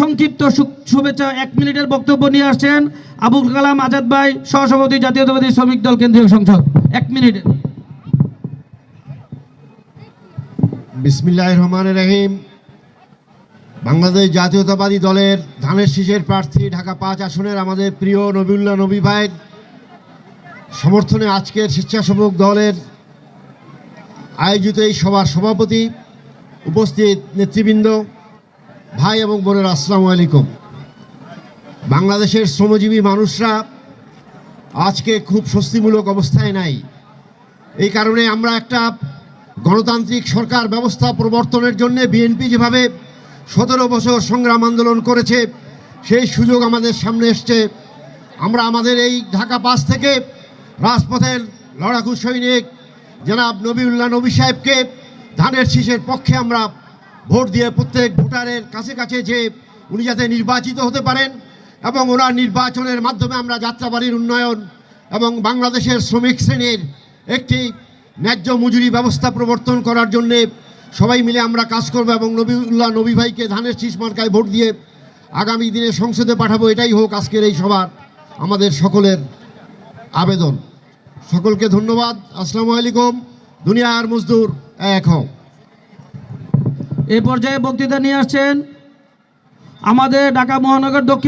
সংক্ষিপ্ত শুভেচ্ছা এক মিনিটের বক্তব্য নিয়ে আসছেন আবুল কালাম আজাদ ভাই, সহসভাপতি জাতীয়তাবাদী শ্রমিক দল কেন্দ্রীয় সংসদ। এক মিনিটে। বিসমিল্লাহ রহমান রহিম। বাংলাদেশ জাতীয়তাবাদী দলের ধানের শীষের প্রার্থী ঢাকা পাঁচ আসনের আমাদের প্রিয় নবিউল্লাহ নবী ভাইয়ের সমর্থনে আজকের স্বেচ্ছাসেবক দলের আয়োজিত এই সভার সভাপতি, উপস্থিত নেতৃবৃন্দ ভাই এবং বোনের আসসালামু আলাইকুম। বাংলাদেশের শ্রমজীবী মানুষরা আজকে খুব স্বস্তিমূলক অবস্থায় নাই। এই কারণে আমরা একটা গণতান্ত্রিক সরকার ব্যবস্থা প্রবর্তনের জন্য বিএনপি যেভাবে সতেরো বছর সংগ্রাম আন্দোলন করেছে, সেই সুযোগ আমাদের সামনে এসছে। আমরা আমাদের এই ঢাকা পাস থেকে রাজপথের লড়াকু সৈনিক জনাব নবীউল্লাহ নবী সাহেবকে ধানের শীষের পক্ষে আমরা ভোট দিয়ে প্রত্যেক ভোটারের কাছে কাছে যে উনি যাতে নির্বাচিত হতে পারেন এবং ওনার নির্বাচনের মাধ্যমে আমরা যাত্রাবাড়ির উন্নয়ন এবং বাংলাদেশের শ্রমিক শ্রেণির একটি ন্যায্য মজুরি ব্যবস্থা প্রবর্তন করার জন্যে সবাই মিলে আমরা কাজ করব এবং নবীউল্লাহ নবী ভাইকে ধানের শীষ মার্কায় ভোট দিয়ে আগামী দিনে সংসদে পাঠাবো, এটাই হোক আজকের এই সবার আমাদের সকলের আবেদন। সকলকে ধন্যবাদ। আসসালামু আলাইকুম। দুনিয়ার মজদুর এক হও। এই পর্যায়ে বক্তৃতা নিয়ে আসছেন আমাদের ঢাকা মহানগর দক্ষিণ